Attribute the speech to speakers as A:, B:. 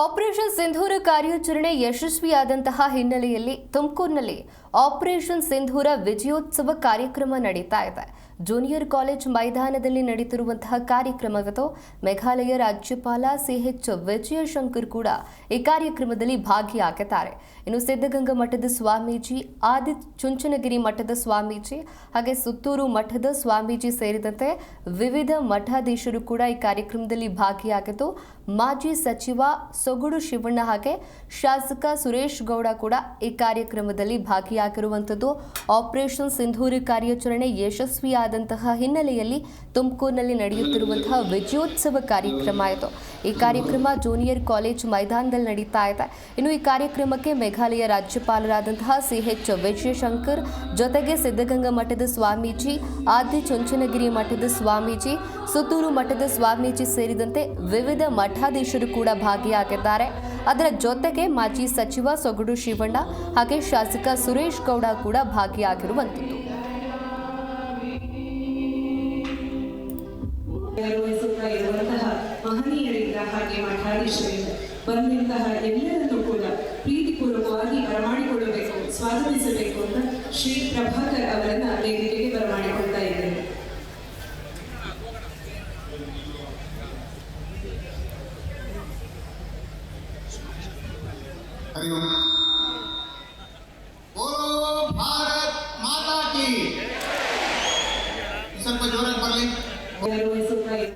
A: Operation ಸಿಂಧೂರ ಕಾರ್ಯಾಚರಣೆ ಯಶಸ್ವಿಯಾದಂತಹ ಹಿನ್ನೆಲೆಯಲ್ಲಿ ತುಮಕೂರಿನಲ್ಲಿ ಆಪರೇಷನ್ ಸಿಂಧೂರ ವಿಜಯೋತ್ಸವ ಕಾರ್ಯಕ್ರಮ ನಡೀತಾ ಇದೆ. ಜೂನಿಯರ್ ಕಾಲೇಜ್ ಮೈದಾನದಲ್ಲಿ ನಡೆಯುತ್ತಿರುವಂತಹ ಕಾರ್ಯಕ್ರಮವಿದು ಮೇಘಾಲಯ ರಾಜ್ಯಪಾಲ ಸಿಎಚ್ ವಿಜಯಶಂಕರ್ ಕೂಡ ಈ ಕಾರ್ಯಕ್ರಮದಲ್ಲಿ ಭಾಗಿಯಾಗಿದ್ದಾರೆ ಇನ್ನು ಸಿದ್ಧಗಂಗಾ ಮಠದ ಸ್ವಾಮೀಜಿ ಆದಿ ಚುಂಚನಗಿರಿ ಮಠದ ಸ್ವಾಮೀಜಿ ಹಾಗೆ ಸುತ್ತೂರು ಮಠದ ಸ್ವಾಮೀಜಿ ಸೇರಿದಂತೆ ವಿವಿಧ ಮಠಾಧೀಶರು ಕೂಡ ಈ ಕಾರ್ಯಕ್ರಮದಲ್ಲಿ ಭಾಗಿಯಾಗಿದ್ದು, ಮಾಜಿ ಸಚಿವ ಸೊಗುಡು ಶಿವಣ್ಣ ಹಾಗೆ ಶಾಸಕ ಸುರೇಶ್ ಗೌಡ ಕೂಡ ಈ ಕಾರ್ಯಕ್ರಮದಲ್ಲಿ ಭಾಗಿಯಾಗಿರುವಂಥದ್ದು. ಆಪರೇಷನ್ ಸಿಂಧೂರಿ ಕಾರ್ಯಾಚರಣೆ ಯಶಸ್ವಿಯಾದಂತಹ ಹಿನ್ನೆಲೆಯಲ್ಲಿ ತುಮಕೂರಿನಲ್ಲಿ ನಡೆಯುತ್ತಿರುವಂತಹ ವಿಜಯೋತ್ಸವ ಕಾರ್ಯಕ್ರಮ ಆಯಿತು. ಈ ಕಾರ್ಯಕ್ರಮ ಜೂನಿಯರ್ ಕಾಲೇಜ್ ಮೈದಾನದಲ್ಲಿ ನಡೀತಾ ಇದೆ. ಇನ್ನು ಈ ಕಾರ್ಯಕ್ರಮಕ್ಕೆ ಮೇಘಾಲಯ ರಾಜ್ಯಪಾಲರಾದಂತಹ ಸಿ ಎಚ್ ವಿಜಯಶಂಕರ್, ಜೊತೆಗೆ ಸಿದ್ಧಗಂಗಾ ಮಠದ ಸ್ವಾಮೀಜಿ ಆದಿ ಚುಂಚನಗಿರಿ ಮಠದ ಸ್ವಾಮೀಜಿ, ಸುತ್ತೂರು ಮಠದ ಸ್ವಾಮೀಜಿ ಸೇರಿದಂತೆ ವಿವಿಧ ಮಠಾಧೀಶರು ಕೂಡ ಭಾಗಿಯಾಗಿದ್ದಾರೆ. ಅದರ ಜೊತೆಗೆ ಮಾಜಿ ಸಚಿವ ಸೊಗಡು ಶಿವಣ್ಣ, ಹಾಗೆ ಶಾಸಕ ಸುರೇಶ್ ಗೌಡ ಕೂಡ ಭಾಗಿಯಾಗಿರುವಂಥದ್ದು.
B: ನಿರ್ವಹಿಸುತ್ತಾ ಇರುವಂತಹ ಮಹನೀಯರಿಂದ ಹಾಗೆ ಮಠಾಧೀಶರಿಂದ ಬಂದಂತಹ ಎಲ್ಲರನ್ನೂ ಕೂಡ ಪ್ರೀತಿಪೂರ್ವಕವಾಗಿ ಬರಮಾಡಿಕೊಳ್ಳಬೇಕು ಸ್ವಾಗತಿಸಬೇಕು ಅಂತ ಶ್ರೀ ಪ್ರಭಾಕರ್ ಅವರನ್ನ ವೇದಿಕೆಗೆ ಬರಮಾಡಿಕೊಳ್ತಾ ಇದ್ದೇನೆ
C: हरि ओम बोलो भारत माता की 여러분
B: 수고하셨습니다.